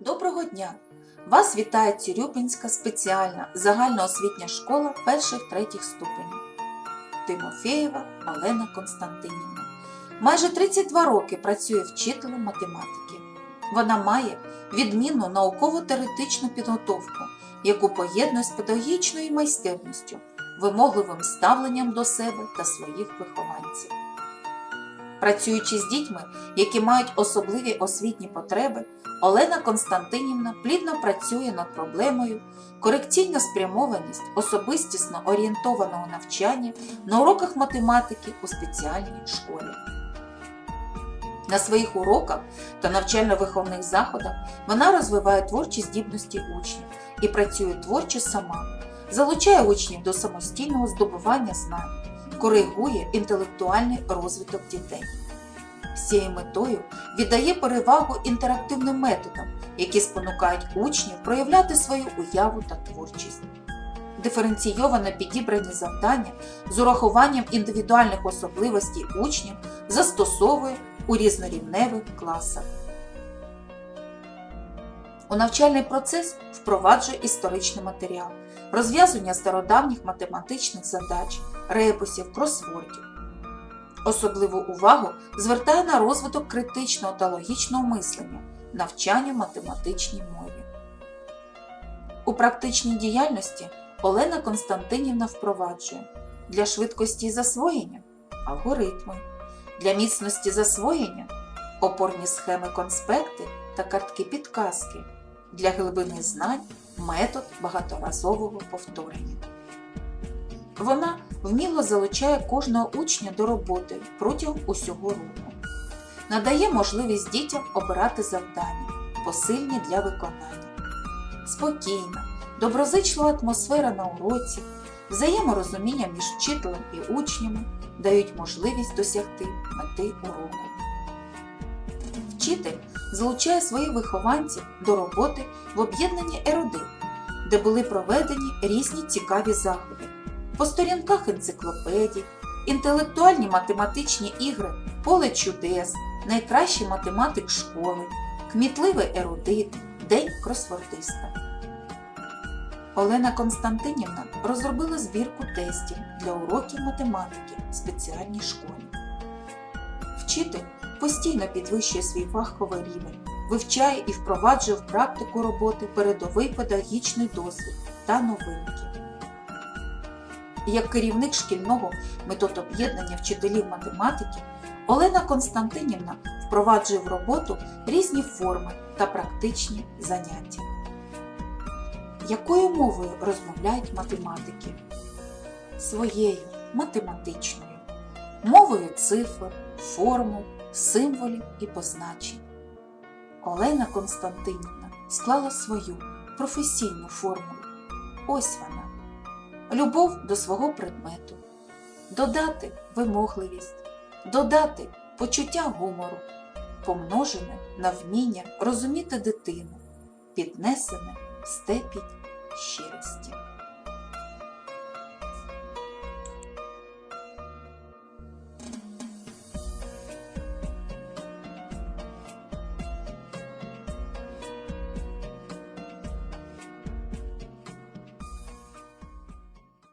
Доброго дня! Вас вітає Цюрюпінська спеціальна загальноосвітня школа перших-третіх ступенів. Тимофєєва Олена Константинівна. Майже 32 роки працює вчителем математики. Вона має відмінну науково-теоретичну підготовку, яку поєднує з педагогічною майстерністю, вимогливим ставленням до себе та своїх вихованців. Працюючи з дітьми, які мають особливі освітні потреби, Олена Константинівна плідно працює над проблемою корекційна спрямованість особистісно орієнтованого навчання на уроках математики у спеціальній школі. На своїх уроках та навчально-виховних заходах вона розвиває творчі здібності учнів і працює творчо сама, залучає учнів до самостійного здобування знань, коригує інтелектуальний розвиток дітей. З цією метою віддає перевагу інтерактивним методам, які спонукають учнів проявляти свою уяву та творчість. Диференційовано підібрані завдання з урахуванням індивідуальних особливостей учнів застосовує у різнорівневих класах. У навчальний процес впроваджує історичний матеріал, розв'язування стародавніх математичних задач, репусів, кросвордів. Особливу увагу звертає на розвиток критичного та логічного мислення, навчанню математичній мові. У практичній діяльності Олена Константинівна впроваджує для швидкості засвоєння алгоритми, для міцності засвоєння опорні схеми конспекти та картки підказки, для глибини знань метод багаторазового повторення. Вона вміло залучає кожного учня до роботи протягом усього року, надає можливість дітям обирати завдання, посильні для виконання. Спокійна, доброзичлива атмосфера на уроці, взаєморозуміння між вчителем і учнями дають можливість досягти мети уроку. Вчитель залучає своїх вихованців до роботи в об'єднанні ерудит, де були проведені різні цікаві заходи по сторінках енциклопедій, інтелектуальні математичні ігри, поле чудес, найкращий математик школи, кмітливий ерудит, день кросвордиста. Олена Константинівна розробила збірку тестів для уроків математики в спеціальній школі. Вчитель постійно підвищує свій фаховий рівень, вивчає і впроваджує в практику роботи передовий педагогічний досвід та новинки як керівник шкільного метод об'єднання вчителів математики, Олена Константинівна впроваджує в роботу різні форми та практичні заняття. Якою мовою розмовляють математики? Своєю математичною, мовою цифр, формул, символів і позначень. Олена Константинівна склала свою професійну формулу. Ось вона любов до свого предмету, додати вимогливість, додати почуття гумору, помножене на вміння розуміти дитину, піднесене степінь щирості.